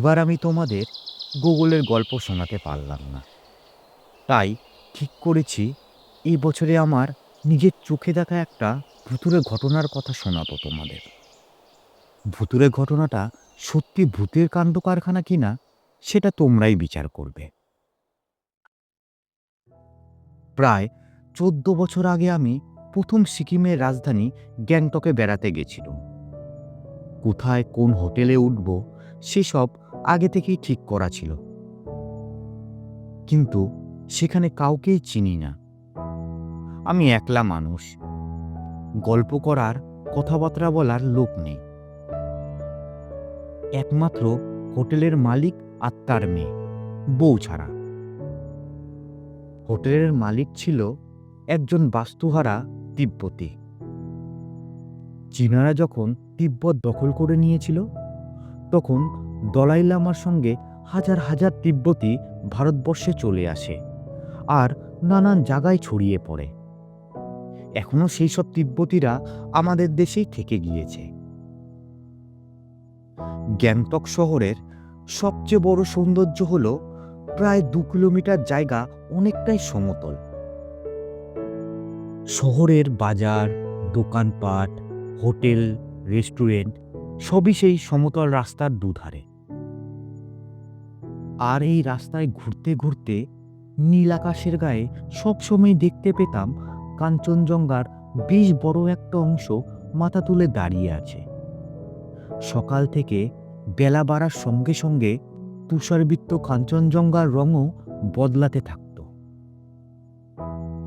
এবার আমি তোমাদের গুগলের গল্প শোনাতে পারলাম না। তাই ঠিক করেছি এই বছরে আমার নিজের চোখে দেখা একটা ভুতুরে ঘটনার কথা শোনাবো তোমাদের। ভুতুরে ঘটনাটা সত্যি ভূতের কাণ্ড কারখানা কিনা, সেটা তোমরাই বিচার করবে। প্রায় চোদ্দ বছর আগে আমি প্রথম সিকিমের রাজধানী গ্যাংটকে বেড়াতে গেছিলাম। কোথায় কোন হোটেলে উঠব, সেসব আগে থেকেই ঠিক করা ছিল। কিন্তু সেখানে কাউকেই চিনি না। আমি একলা মানুষ। গল্প করার, কথাবার্তা বলার লোক নেই। একমাত্র হোটেলের মালিক আর তার মেয়ে, বউ ছাড়া। হোটেলের মালিক ছিল একজন বাস্তুহারা তিব্বতী। চীনারা যখন তিব্বত দখল করে নিয়েছিল, তখন দলাই লামার সঙ্গে হাজার হাজার তিব্বতী ভারতবর্ষে চলে আসে আর নানান জায়গায় ছড়িয়ে পড়ে। এখনও সেই সব তিব্বতীরা আমাদের দেশেই থেকে গিয়েছে। গ্যাংটক শহরের সবচেয়ে বড় সৌন্দর্য হল প্রায় দু কিলোমিটার জায়গা অনেকটাই সমতল। শহরের বাজার, দোকানপাট, হোটেল, রেস্টুরেন্ট সবই সেই সমতল রাস্তার দুধারে। আর এই রাস্তায় ঘুরতে ঘুরতে নীল আকাশের গায়ে সবসময় দেখতে পেতাম কাঞ্চনজঙ্ঘার বেশ বড় একটা অংশ মাথা তুলে দাঁড়িয়ে আছে। সকাল থেকে বেলা বাড়ার সঙ্গে সঙ্গে তুষারবৃত্ত কাঞ্চনজঙ্ঘার রঙও বদলাতে থাকত।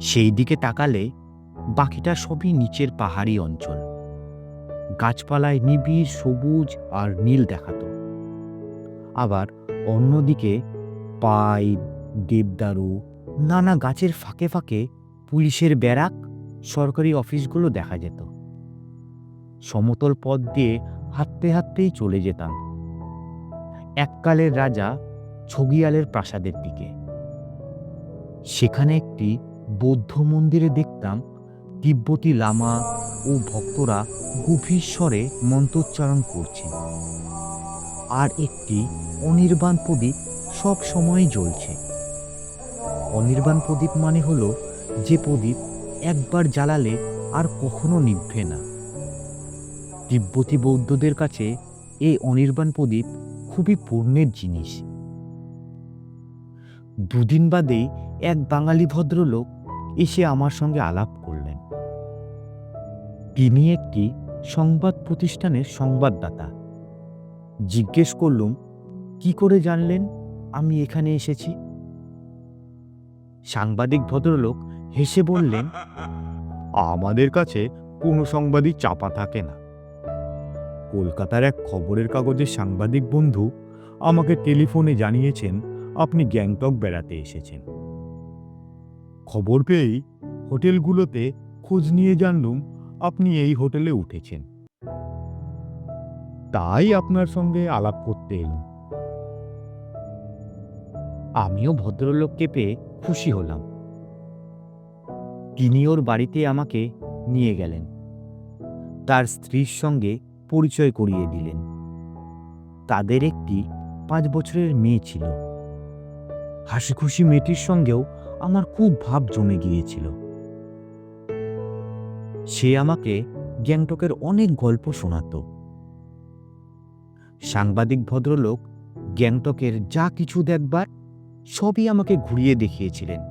সেই দিকে তাকালে বাকিটা সবই নিচের পাহাড়ি অঞ্চল। গাছপালায় নিবিড় সবুজ আর নীল দেখাতো। আবার অন্যদিকে পাইপ দেবদারু, নানা গাছের ফাঁকে ফাঁকে পুলিশের ব্যারাক সরকারি অফিসগুলো দেখা যেত। সমতল পথ দিয়ে হাঁটতে হাঁটতেই চলে যেতাম। এককালের রাজা ছগিয়ালের প্রাসাদের দিকে। সেখানে একটি বৌদ্ধ মন্দিরে দেখতাম তিব্বতী লামা ও ভক্তরা গভীর স্বরে মন্ত্রোচ্চারণ করছেন আর একটি অনির্বাণ প্রদীপ সব সময় জ্বলছে। অনির্বাণ প্রদীপ মানে হলো যে প্রদীপ একবার জ্বালালে আর কখনো নিভবে না। তিব্বতী বৌদ্ধদের কাছে এই অনির্বাণ প্রদীপ খুবই পূর্ণের জিনিস। দুদিন বাদেই এক বাঙালি ভদ্রলোক এসে আমার সঙ্গে আলাপ করলেন। তিনি একটি সংবাদ প্রতিষ্ঠানের সংবাদদাতা। জিজ্ঞেস করলুম কি করে জানলেন আমি এখানে এসেছি? সাংবাদিক ভদ্রলোক হেসে বললেন আমাদের কাছে কোনো সংবাদই চাপা থাকে না। কলকাতার এক খবরের কাগজের সাংবাদিক বন্ধু আমাকে টেলিফোনে জানিয়েছেন আপনি গ্যাংটক বেড়াতে এসেছেন। খবর পেয়েই হোটেলগুলোতে খোঁজ নিয়ে জানলুম আপনি এই হোটেলে উঠেছেন। তাই আপনার সঙ্গে আলাপ করতে এলুম আমিও ভদ্রলোককে পেয়ে খুশি হলাম। তিনি ওর বাড়িতে আমাকে নিয়ে গেলেন। তার স্ত্রীর সঙ্গে পরিচয় করিয়ে দিলেন। তাদের একটি পাঁচ বছরের মেয়ে ছিল। হাসি খুশি মেয়েটির সঙ্গেও আমার খুব ভাব জমে গিয়েছিল। সে আমাকে গ্যাংটকের অনেক গল্প শোনাতো। সাংবাদিক ভদ্রলোক, গ্যাংটকের যা কিছু দেখবার, সবই আমাকে ঘুরিয়ে দেখিয়েছিলেন।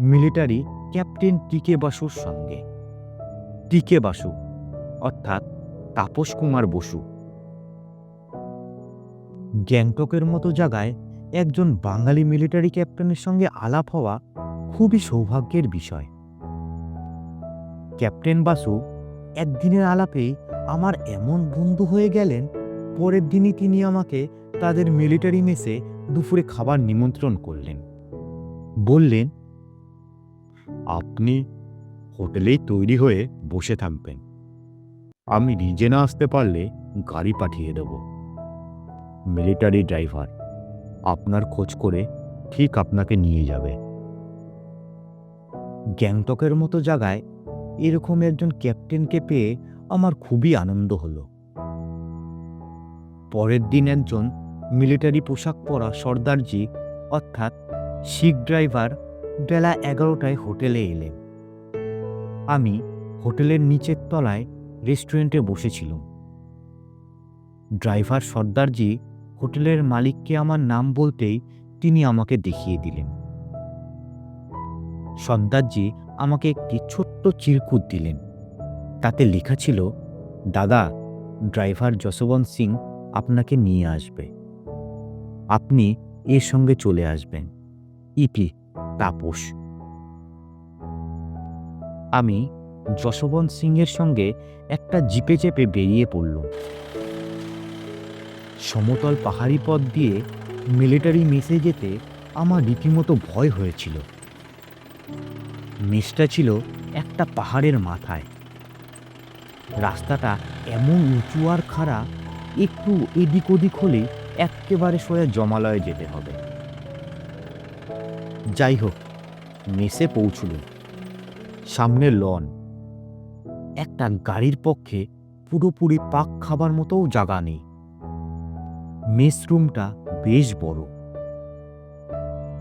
মিলিটারি ক্যাপ্টেন টিকে বাসুর সঙ্গে। টিকে বাসু অর্থাৎ তাপস কুমার বসু। গ্যাংটকের মতো জায়গায় একজন বাঙালি মিলিটারি ক্যাপ্টেনের সঙ্গে আলাপ হওয়া খুবই সৌভাগ্যের বিষয়। ক্যাপ্টেন বাসু একদিনের আলাপেই আমার এমন বন্ধু হয়ে গেলেন পরের দিনই তিনি আমাকে তাদের মিলিটারি মেসে দুপুরে খাবার নিমন্ত্রণ করলেন। বললেন, আপনি হোটেলেই তৈরি হয়ে বসে থাকবেন। আমি নিজে না আসতে পারলে গাড়ি পাঠিয়ে দেব। মিলিটারি ড্রাইভার আপনার খোঁজ করে ঠিক আপনাকে নিয়ে যাবে। গ্যাংটকের মতো জায়গায় এরকম একজন ক্যাপ্টেনকে পেয়ে আমার খুবই আনন্দ হলো। পরের দিন একজন মিলিটারি পোশাক পরা সর্দারজি, অর্থাৎ শিখ ড্রাইভার, বেলা এগারোটায় হোটেলে এলেন। আমি হোটেলের নিচের তলায় রেস্টুরেন্টে বসেছিলাম। ড্রাইভার সর্দারজি হোটেলের মালিককে আমার নাম বলতেই তিনি আমাকে দেখিয়ে দিলেন। সর্দারজি আমাকে একটি ছোট্ট চিরকুট দিলেন। তাতে লেখা ছিল, দাদা, ড্রাইভার যশবন্ত সিং আপনাকে নিয়ে আসবে। আপনি এর সঙ্গে চলে আসবেন। ইপি, তাপস। আমি যশবন্ত সিংয়ের সঙ্গে একটা জিপে চেপে বেরিয়ে পড়ল সমতল পাহাড়ি পথ দিয়ে মিলিটারি মেসে যেতে আমার রীতিমতো ভয় হয়েছিল। মেসটা ছিল একটা পাহাড়ের মাথায়। রাস্তাটা এমন উঁচু আর খাড়া একটু এদিক ওদিক হলে একেবারে সোয়া জমালয়ে যেতে হবে। যাই হোক, মেসে পৌঁছল সামনে লন। একটা গাড়ির পক্ষে পুরোপুরি পাক খাবার মতোও জায়গা নেই। মেস রুমটা বেশ বড়।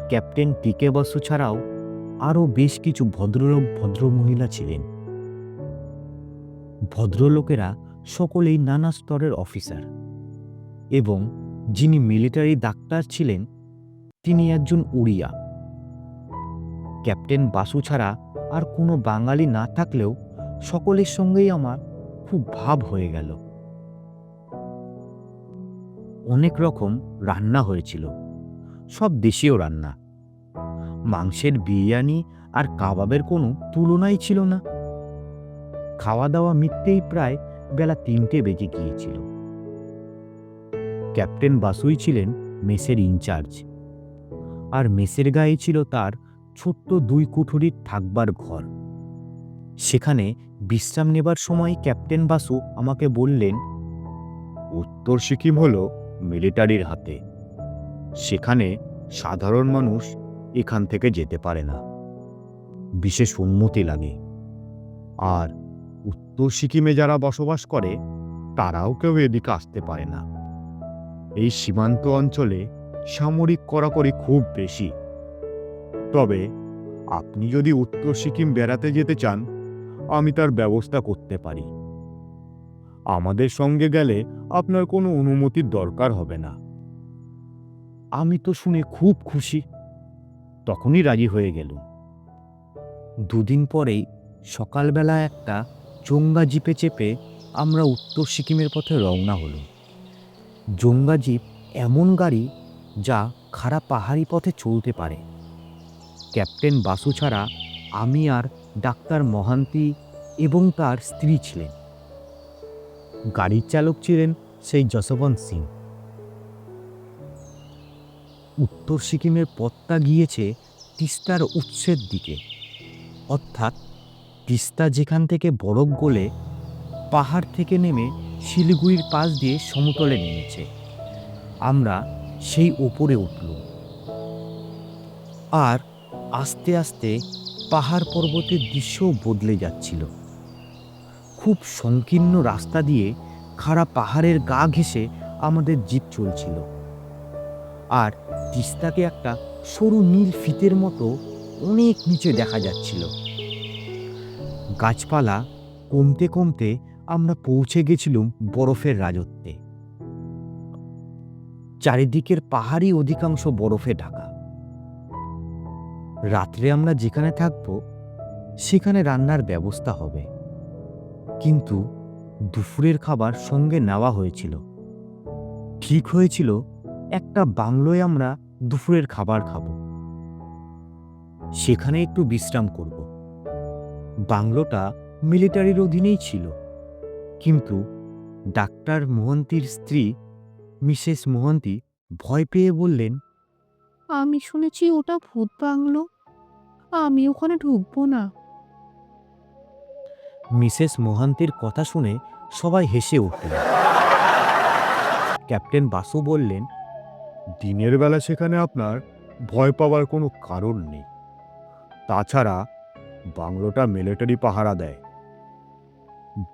ক্যাপ্টেন টিকে বসু ছাড়াও আরও বেশ কিছু ভদ্রলোক ভদ্রমহিলা ছিলেন। ভদ্রলোকেরা সকলেই নানা স্তরের অফিসার এবং যিনি মিলিটারি ডাক্তার ছিলেন, তিনি একজন উড়িয়া। ক্যাপ্টেন বাসু ছাড়া আর কোনো বাঙালি না থাকলেও সকলের সঙ্গেই আমার খুব ভাব হয়ে গেল। অনেক রকম রান্না হয়েছিল, সব দেশীয় রান্না। মাংসের বিরিয়ানি আর কাবাবের কোনো তুলনাই ছিল না। খাওয়া দাওয়া মিটতেই প্রায় বেলা তিনটে বেজে গিয়েছিল। ক্যাপ্টেন বাসুই ছিলেন মেসের ইনচার্জ। আর মেসের গায়ে ছিল তার ছোট্ট দুই কুঠুরির থাকবার ঘর। সেখানে বিশ্রাম নেবার সময় ক্যাপ্টেন বাসু আমাকে বললেন, উত্তর সিকিম হল মিলিটারির হাতে। সেখানে সাধারণ মানুষ এখান থেকে যেতে পারে না। বিশেষ অনুমতি লাগে। আর উত্তর সিকিমে যারা বসবাস করে, তারাও কেউ এদিকে আসতে পারে না। এই সীমান্ত অঞ্চলে সামরিক কড়াকড়ি খুব বেশি। তবে আপনি যদি উত্তর সিকিম বেড়াতে যেতে চান, আমি তার ব্যবস্থা করতে পারি। আমাদের সঙ্গে গেলে আপনার কোনো অনুমতির দরকার হবে না। আমি তো শুনে খুব খুশি। তখনই রাজি হয়ে গেল দুদিন পরেই সকালবেলা একটা জোঙ্গা জিপে চেপে আমরা উত্তর সিকিমের পথে রওনা হলো জঙ্গা জিপ এমন গাড়ি যা খারাপ পাহাড়ি পথে চলতে পারে। ক্যাপ্টেন বাসু ছাড়া আমি আর ডাক্তার মহান্তি এবং তার স্ত্রী ছিলেন। গাড়ির চালক ছিলেন সেই যশবন্ত সিং। উত্তর সিকিমের পথটা গিয়েছে তিস্তার উৎসের দিকে। অর্থাৎ তিস্তা যেখান থেকে বরফ গলে পাহাড় থেকে নেমে শিলিগুড়ির পাশ দিয়ে সমতলে নেমেছে। আমরা সেই ওপরে উঠল আর আস্তে আস্তে পাহাড় পর্বতের দৃশ্যও বদলে যাচ্ছিল। খুব সংকীর্ণ রাস্তা দিয়ে খাড়া পাহাড়ের গা ঘেঁষে আমাদের জিপ চলছিল। আর তিস্তাকে একটা সরু নীল ফিতের মতো অনেক নিচে দেখা যাচ্ছিল। গাছপালা কমতে কমতে আমরা পৌঁছে গেছিলাম বরফের রাজত্বে। চারিদিকের পাহাড়ি অধিকাংশ বরফে ঢাকা। রাত্রে আমরা যেখানে থাকব, সেখানে রান্নার ব্যবস্থা হবে। কিন্তু দুপুরের খাবার সঙ্গে নেওয়া হয়েছিল। ঠিক হয়েছিল, একটা বাংলোয় আমরা দুপুরের খাবার খাব। সেখানে একটু বিশ্রাম করব। বাংলোটা মিলিটারির অধীনেই ছিল। কিন্তু ডাক্তার মোহন্তির স্ত্রী মিসেস মোহন্তি ভয় পেয়ে বললেন আমি শুনেছি ওটা ভূত বাংলো। আমি ওখানে ঢুকবো না। মিসেস মোহান্তির কথা শুনে সবাই হেসে উঠলেন। ক্যাপ্টেন বাসু বললেন দিনের বেলা সেখানে আপনার ভয় পাওয়ার কোনো কারণ নেই। তাছাড়া বাংলোটা মিলিটারি পাহারা দেয়।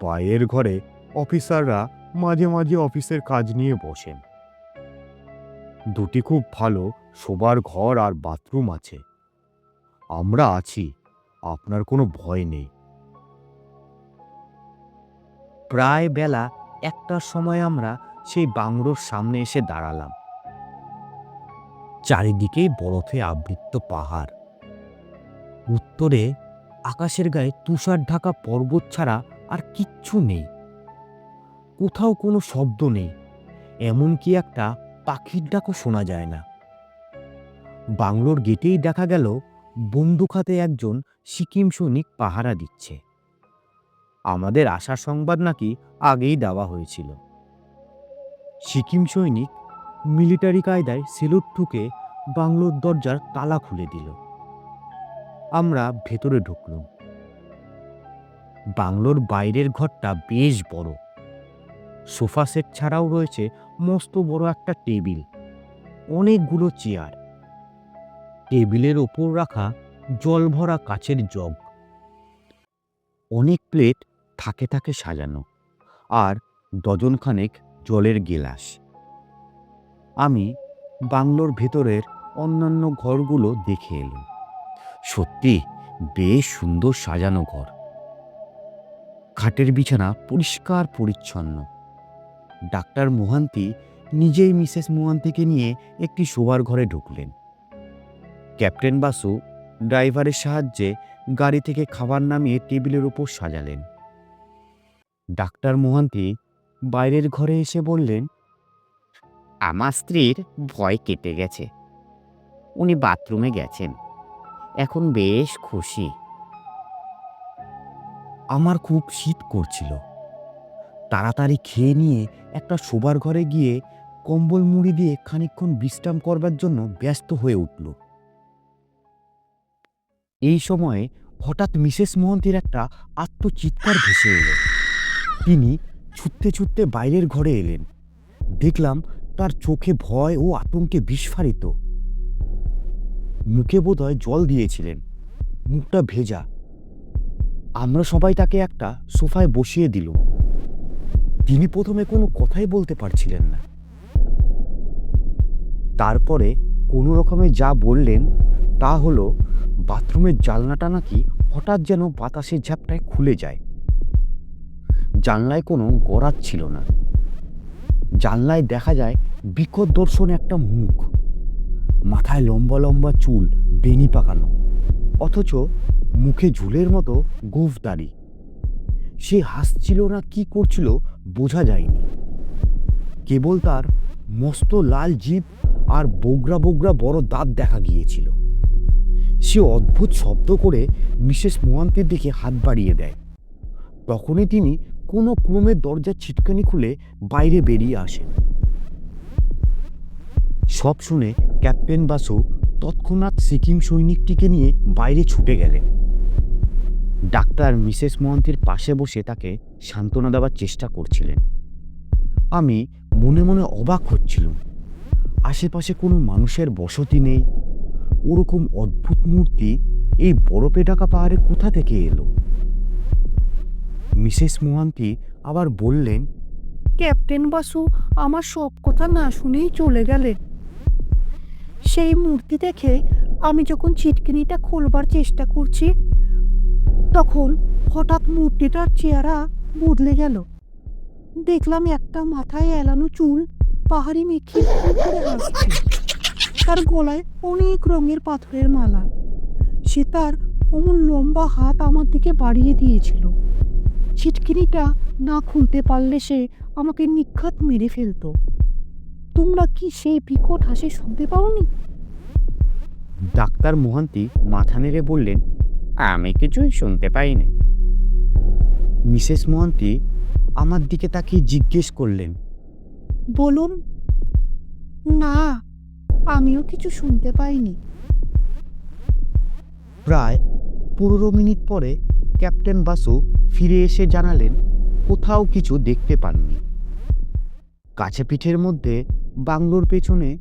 বাইরের ঘরে অফিসাররা মাঝে মাঝে অফিসের কাজ নিয়ে বসেন। দুটি খুব ভালো শোবার ঘর আর বাথরুম আছে। আমরা আছি, আপনার কোনো ভয় নেই। প্রায় বেলা একটার সময় আমরা সেই বাংলোর সামনে এসে দাঁড়ালাম। চারিদিকেই বরফে আবৃত পাহাড়। উত্তরে আকাশের গায়ে তুষার ঢাকা পর্বত ছাড়া আর কিচ্ছু নেই। কোথাও কোনো শব্দ নেই, এমনকি একটা পাখির ডাকও শোনা যায় না। বাংলোর গেটেই দেখা গেল বন্দুক হাতে একজন সিকিম সৈনিক পাহারা দিচ্ছে। আমাদের আসার সংবাদ নাকি আগেই দেওয়া হয়েছিল। সিকিম সৈনিক মিলিটারি কায়দায় সেলুট ঠুকে বাংলোর দরজার তালা খুলে দিল। আমরা ভেতরে ঢুকলাম। বাংলোর বাইরের ঘরটা বেশ বড়। সোফা সেট ছাড়াও রয়েছে মস্ত বড় একটা টেবিল, অনেকগুলো চেয়ার। টেবিলের ওপর রাখা জল ভরা কাচের জগ। অনেক প্লেট থাকে থাকে সাজানো, আর ডজনখানেক জলের গেলাস। আমি বাংলোর ভেতরের অন্যান্য ঘরগুলো দেখে এলাম। সত্যি বেশ সুন্দর সাজানো ঘর। খাটের বিছানা পরিষ্কার পরিচ্ছন্ন। ডাক্তার মোহান্তি নিজেই মিসেস মোহান্তিকে নিয়ে একটি শোবার ঘরে ঢুকলেন। ক্যাপ্টেন বাসু ড্রাইভারের সাহায্যে গাড়ি থেকে খাবার নামিয়ে টেবিলের ওপর সাজালেন। ডাক্তার মোহান্তি বাইরের ঘরে এসে বললেন, আমার স্ত্রীর ভয় কেটে গেছে। উনি বাথরুমে গেছেন। এখন বেশ খুশি। আমার খুব শীত করছিল। তাড়াতাড়ি খেয়ে নিয়ে একটা শোবার ঘরে গিয়ে কম্বল মুড়ি দিয়ে খানিকক্ষণ বিশ্রাম করবার জন্য ব্যস্ত হয়ে উঠল। এই সময়ে হঠাৎ মিসেস মোহন্তির একটা আত্মচিৎকার ভেসে এলো। তিনি ছুটতে ছুটতে বাইরের ঘরে এলেন। দেখলাম তার চোখে ভয় ও আতঙ্কে বিস্ফারিত। মুখে বোধহয় জল দিয়েছিলেন। মুখটা ভেজা। আমরা সবাই তাকে একটা সোফায় বসিয়ে দিল তিনি প্রথমে কোনো কথাই বলতে পারছিলেন না। তারপরে কোনো রকমে যা বললেন, তা হলো, বাথরুমের জানলাটা নাকি হঠাৎ যেন বাতাসের ঝাপটায় খুলে যায়। জানলায় কোনো গরাত ছিল না। জানলায় দেখা যায় বিকট দর্শন একটা মুখ। মাথায় লম্বা লম্বা চুল বেনি পাকানো। অথচ মুখে ঝুলের মতো গোফ দাড়ি। সে হাসছিল না কি করছিল বোঝা যায়নি। কেবল তার মস্ত লাল জিভ আর বোগরা বোগরা বড় দাঁত দেখা গিয়েছিল। সে অদ্ভুত শব্দ করে মিসেস মোহান্তের দিকে হাত বাড়িয়ে দেয়। তখনই তিনি কোনো ক্রমে দরজার ছিটকানি খুলে বাইরে বেরিয়ে আসেন। সব শুনে ক্যাপ্টেন বাসু তৎক্ষণাৎ সিকিম সৈনিকটিকে নিয়ে বাইরে ছুটে গেলেন। ডাক্তার মিসেস মোহান্তির পাশে বসে তাকে সান্ত্বনা দেওয়ার চেষ্টা করছিলেন। আমি মনে মনে অবাক হচ্ছিলাম। আশেপাশে কোনো মানুষের বসতি নেই। ওরকম অদ্ভুত মূর্তি এই বরফে ঢাকা পাহাড়ে কোথা থেকে এলো? মিসেস মোহান্তি আবার বললেন, ক্যাপ্টেন বাসু, আমার সব কথা না শুনেই চলে গেলে সেই মূর্তি দেখে আমি যখন চিটকিনিটা খোলবার চেষ্টা করছি, তখন হঠাৎ মূর্তিটার চেহারা বদলে গেল। দেখলাম একটা মাথায় এলানো চুল পাহাড়ি মেখে তার গলায় অনেক রঙের পাথরের মালা। সে তার অমন লম্বা হাত আমার দিকে বাড়িয়ে দিয়েছিল। ছিটকিনিটা না খুলতে পারলে সে আমাকে নিখাত মেরে ফেলতো। তোমরা কি সেই বিকট হাসি শুনতে পাওনি? ডাক্তার মোহান্তি মাথা নেড়ে বললেন আমি কিছুই শুনতে পাইনি। মিসেস মোহান্তি আমার দিকে তাকিয়ে জিজ্ঞেস করলেন বলুন। না আমিও কিছু শুনতে পাইনি। প্রায় পনেরো মিনিট পরে ক্যাপ্টেন বাসু ফিরে এসে জানালেন কোথাও কিছু দেখতে পাননি। কাছে পিঠের মধ্যে বাংলোর পেছনে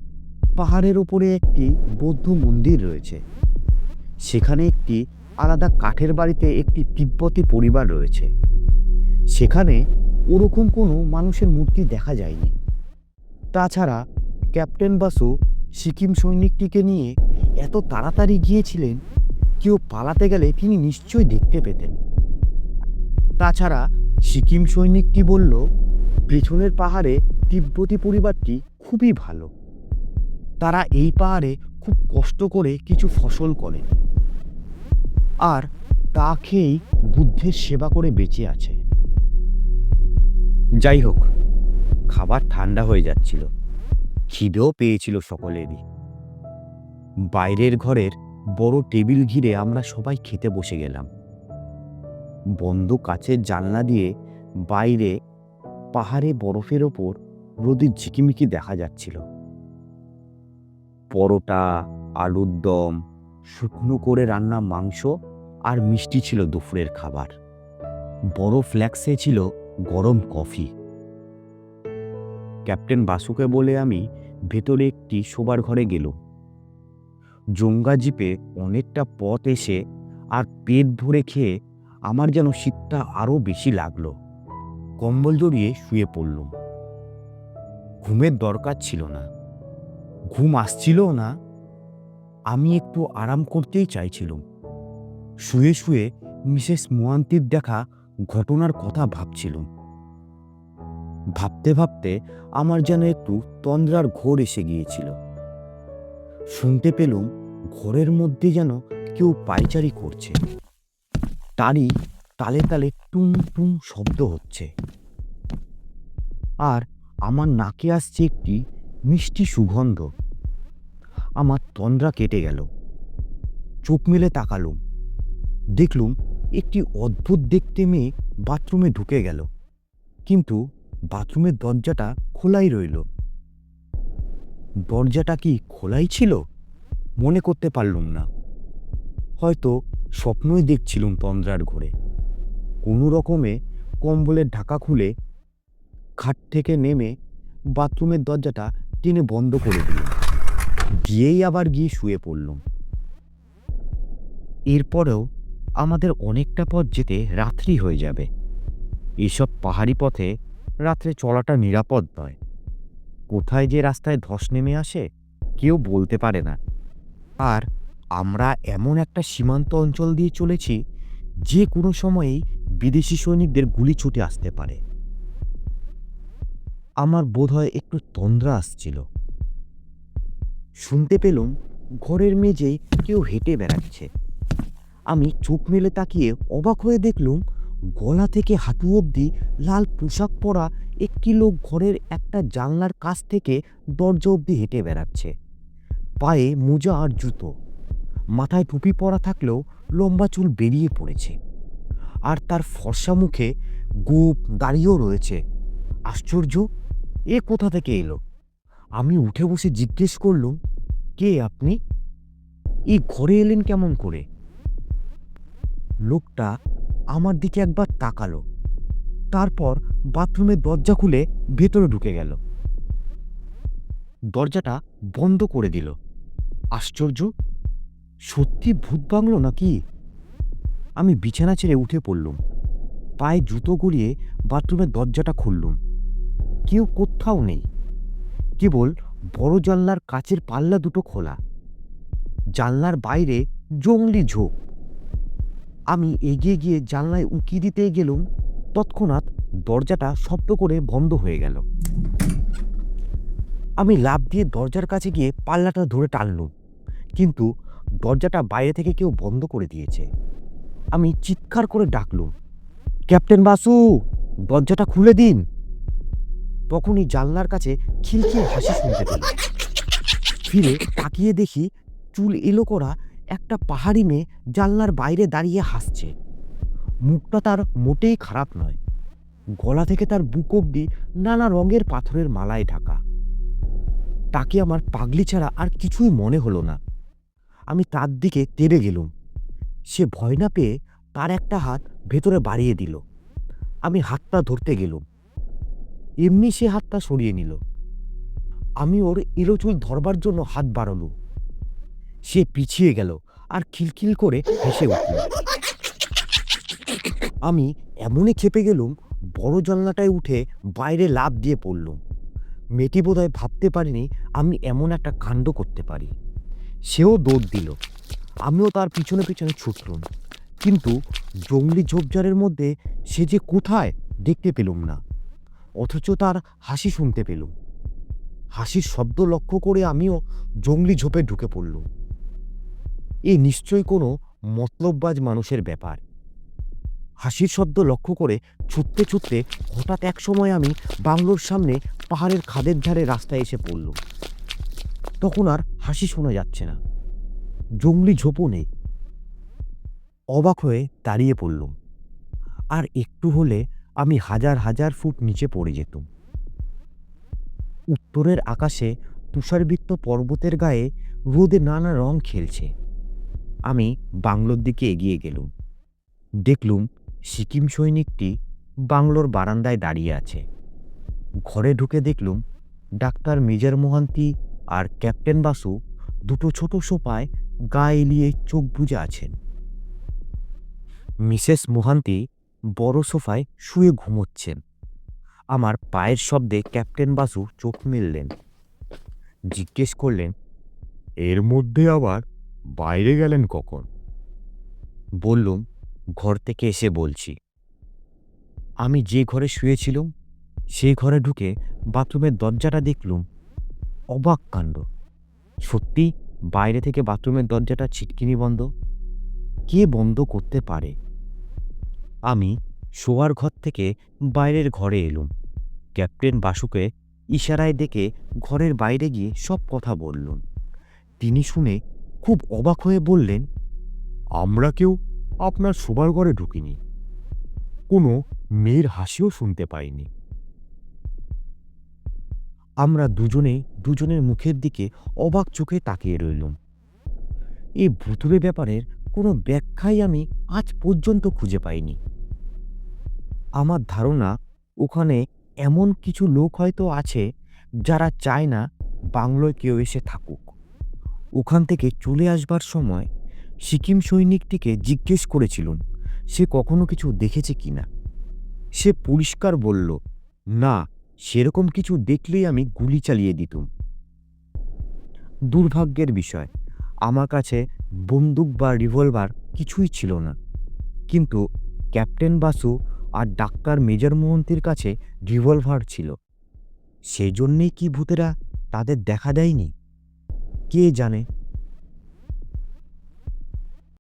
পাহাড়ের ওপরে একটি বৌদ্ধ মন্দির রয়েছে। সেখানে একটি আলাদা কাঠের বাড়িতে একটি তিব্বতী পরিবার রয়েছে। সেখানে ওরকম কোনো মানুষের মূর্তি দেখা যায়নি। তাছাড়া ক্যাপ্টেন বাসু সিকিম সৈনিকটিকে নিয়ে এত তাড়াতাড়ি গিয়েছিলেন, কেউ পালাতে গেলে তিনি নিশ্চয়ই দেখতে পেতেন। তাছাড়া সিকিম সৈনিকটি বলল, পেছনের পাহাড়ে তিব্বতী পরিবারটি খুবই ভালো। তারা এই পাহাড়ে খুব কষ্ট করে কিছু ফসল করে আর তা খেয়েই বুদ্ধের সেবা করে বেঁচে আছে। যাই হোক, খাবার ঠান্ডা হয়ে যাচ্ছিল। খিদেও পেয়েছিল সকলেরই। বাইরের ঘরের বড় টেবিল ঘিরে আমরা সবাই খেতে বসে গেলাম। বন্ধ কাচের জানলা দিয়ে বাইরে পাহাড়ে বরফের ওপর রোদের ঝিকিমিকি দেখা যাচ্ছিল। পরোটা, আলুর দম, শুকনো করে রান্না মাংস আর মিষ্টি ছিল দুপুরের খাবার। বড় ফ্ল্যাক্সে ছিল গরম কফি। ক্যাপ্টেন বাসুকে বলে আমি ভেতরে একটি শোবার ঘরে গেল জঙ্গা জিপে অনেকটা পথ এসে আর পেট ভরে খেয়ে আমার যেন শীতটা আরও বেশি লাগল। কম্বল জড়িয়ে শুয়ে পড়লুম। ঘুমের দরকার ছিল না। ঘুম আসছিলও না। আমি একটু আরাম করতেই চাইছিলাম। শুয়ে শুয়ে মিসেস মোয়ান্তির দেখা ঘটনার কথা ভাবছিলাম। ভাবতে ভাবতে আমার যেন একটু তন্দ্রার ঘোর এসে গিয়েছিল। শুনতে পেলুম ঘোরের মধ্যে যেন কেউ পাইচারি করছে। তারই তালে তালে টুম টুম শব্দ হচ্ছে। আর আমার নাকে আসছে একটি মিষ্টি সুগন্ধ। আমার তন্দ্রা কেটে গেল। চোখ মেলে তাকালুম। দেখলুম একটি অদ্ভুত দেখতে মেয়ে বাথরুমে ঢুকে গেল। কিন্তু বাথরুমের দরজাটা খোলাই রইল। দরজাটা কি খোলাই ছিল? মনে করতে পারলুম না। হয়তো স্বপ্নই দেখছিলুম তন্দ্রার ঘরে। কোনো রকমে কম্বলের ঢাকা খুলে খাট থেকে নেমে বাথরুমের দরজাটা টেনে বন্ধ করে দিল। গিয়েই আবার গিয়ে শুয়ে পড়লুম। এরপরেও আমাদের অনেকটা পথ যেতে রাত্রি হয়ে যাবে। এসব পাহাড়ি পথে রাত্রে চলাটা নিরাপদ নয়। কোথায় যে রাস্তায় ধস নেমে আসে, কেউ বলতে পারে না। আর আমরা এমন একটা সীমান্ত অঞ্চল দিয়ে চলেছি, যে কোনো সময়েই বিদেশি সৈনিকদের গুলি ছুটে আসতে পারে। আমার বোধ হয় একটু তন্দ্রা আসছিল। শুনতে পেলুম ঘরের মেঝেই কেউ হেঁটে বেড়াচ্ছে। আমি চোখ মেলে তাকিয়ে অবাক হয়ে দেখলুম গলা থেকে হাঁটু অবধি লাল পোশাক পরা একটি লোক ঘরের একটা জানলার কাছ থেকে দরজা অবধি হেঁটে বেড়াচ্ছে। পায়ে মোজা আর জুতো। মাথায় টুপি পরা থাকলেও লম্বা চুল বেরিয়ে পড়েছে। আর তার ফর্সা মুখে গোপ দাঁড়িয়েও রয়েছে। আশ্চর্য এ কোথা থেকে এলো? আমি উঠে বসে জিজ্ঞেস করলুম, কে আপনি? এই ঘরে এলেন কেমন করে? লোকটা আমার দিকে একবার তাকালো, তারপর বাথরুমের দরজা খুলে ভেতরে ঢুকে গেল। দরজাটা বন্ধ করে দিল। আশ্চর্য! সত্যি ভূত বাংলো নাকি? আমি বিছানা ছেড়ে উঠে পড়লুম, পায়ে জুতো গড়িয়ে বাথরুমের দরজাটা খুললুম। কেউ কোথাও নেই। কেবল বড় জানলার কাচের পাল্লা দুটো খোলা। জানলার বাইরে জঙ্গলি ঝোপ। আমি এগিয়ে গিয়ে জানলায় উঁকি দিতে গেলুম। তৎক্ষণাৎ দরজাটা শব্দ করে বন্ধ হয়ে গেল। আমি লাফ দিয়ে দরজার কাছে গিয়ে পাল্লাটা ধরে টানলুম। কিন্তু দরজাটা বাইরে থেকে কেউ বন্ধ করে দিয়েছে। আমি চিৎকার করে ডাকলুম, ক্যাপ্টেন বাসু, দরজাটা খুলে দিন। তখনই জানলার কাছে খিলখিল হাসি শুনতে পেলাম ফিরে তাকিয়ে দেখি চুল এলো করা একটা পাহাড়ি মেয়ে জানলার বাইরে দাঁড়িয়ে হাসছে। মুখটা তার মোটেই খারাপ নয়। গলা থেকে তার বুক অব্দি নানা রঙের পাথরের মালায় ঢাকা। তাকে আমার পাগলি ছাড়া আর কিছুই মনে হলো না। আমি তার দিকে তেড়ে গেলুম। সে ভয় না পেয়ে তার একটা হাত ভেতরে বাড়িয়ে দিল। আমি হাতটা ধরতে গেলুম। এমনি সে হাতটা সরিয়ে নিল। আমি ওর এলো চুল ধরবার জন্য হাত বাড়ালু। সে পিছিয়ে গেল আর খিলখিল করে হেসে উঠল। আমি এমনই খেপে গেলুম, বড় জানলাটায় উঠে বাইরে লাফ দিয়ে পড়লুম। মেয়েটি বোধহয় ভাবতে পারিনি আমি এমন একটা কাণ্ড করতে পারি। সেও দৌড় দিল। আমিও তার পিছনে পিছনে ছুটলুম। কিন্তু জঙ্গলি ঝোপঝাড়ের মধ্যে সে যে কোথায় দেখতে পেলুম না। অথচ তার হাসি শুনতে পেলুম। হাসির শব্দ লক্ষ্য করে আমিও জঙ্গলি ঝোপে ঢুকে পড়লুম। এ নিশ্চয় কোনো মতলববাজ মানুষের ব্যাপার। হাসির শব্দ লক্ষ্য করে ছুটতে ছুটতে হঠাৎ এক সময় আমি বাংলোর সামনে পাহাড়ের খাদের ধারে রাস্তায় এসে পড়ল তখন আর হাসি শোনা যাচ্ছে না। জঙ্গলি ঝোপও নেই। অবাক হয়ে দাঁড়িয়ে পড়লুম। আর একটু হলে আমি হাজার হাজার ফুট নিচে পড়ে যেতুম। উত্তরের আকাশে তুষারবৃত্ত পর্বতের গায়ে রোদে নানা রং খেলছে। আমি বাংলোর দিকে এগিয়ে গেলুম। দেখলুম সিকিম সৈনিকটি বাংলোর বারান্দায় দাঁড়িয়ে আছে। ঘরে ঢুকে দেখলুম ডাক্তার মেজর মোহান্তি আর ক্যাপ্টেন বাসু দুটো ছোট সোফায় গা এলিয়ে চোখ বুজে আছেন। মিসেস মোহান্তি বড় সোফায় শুয়ে ঘুমোচ্ছেন। আমার পায়ের শব্দে ক্যাপ্টেন বাসু চোখ মেললেন। জিজ্ঞেস করলেন এর মধ্যে আবার বাইরে গেলেন কখন? বললুম ঘর থেকে এসে বলছি। আমি যে ঘরে শুয়েছিলুম সেই ঘরে ঢুকে বাথরুমের দরজাটা দেখলুম। অবাক কাণ্ড। সত্যি বাইরে থেকে বাথরুমের দরজাটা ছিটকিনি বন্ধ। কে বন্ধ করতে পারে? আমি শোয়ার ঘর থেকে বাইরের ঘরে এলুম। ক্যাপ্টেন বাসুকে ইশারায় ডেকে ঘরের বাইরে গিয়ে সব কথা বললুম। তিনি শুনে খুব অবাক হয়ে বললেন আমরা কেউ আপনার শোবার ঘরে ঢুকিনি। কোনো মেয়ের হাসিও শুনতে পাইনি। আমরা দুজনে দুজনের মুখের দিকে অবাক চোখে তাকিয়ে রইলুম। এই ভুতুরে ব্যাপারের কোনো ব্যাখ্যাই আমি আজ পর্যন্ত খুঁজে পাইনি। আমার ধারণা, ওখানে এমন কিছু লোক হয়তো আছে যারা চায় না বাংলোয় কেউ এসে থাকুক। ওখান থেকে চলে আসবার সময় সিকিম সৈনিকটিকে জিজ্ঞেস করেছিলুম, সে কখনো কিছু দেখেছে কি না? সে পরিষ্কার বলল, না, সেরকম কিছু দেখলেই আমি গুলি চালিয়ে দিতুম। দুর্ভাগ্যের বিষয়, আমার কাছে বন্দুক বা রিভলভার কিছুই ছিল না। কিন্তু ক্যাপ্টেন বাসু আর ডাক্তার মেজর মোহন্তির কাছে রিভলভার ছিল। সেই জন্যেই কি ভূতেরা তাদের দেখা দেয়নি? কে জানে?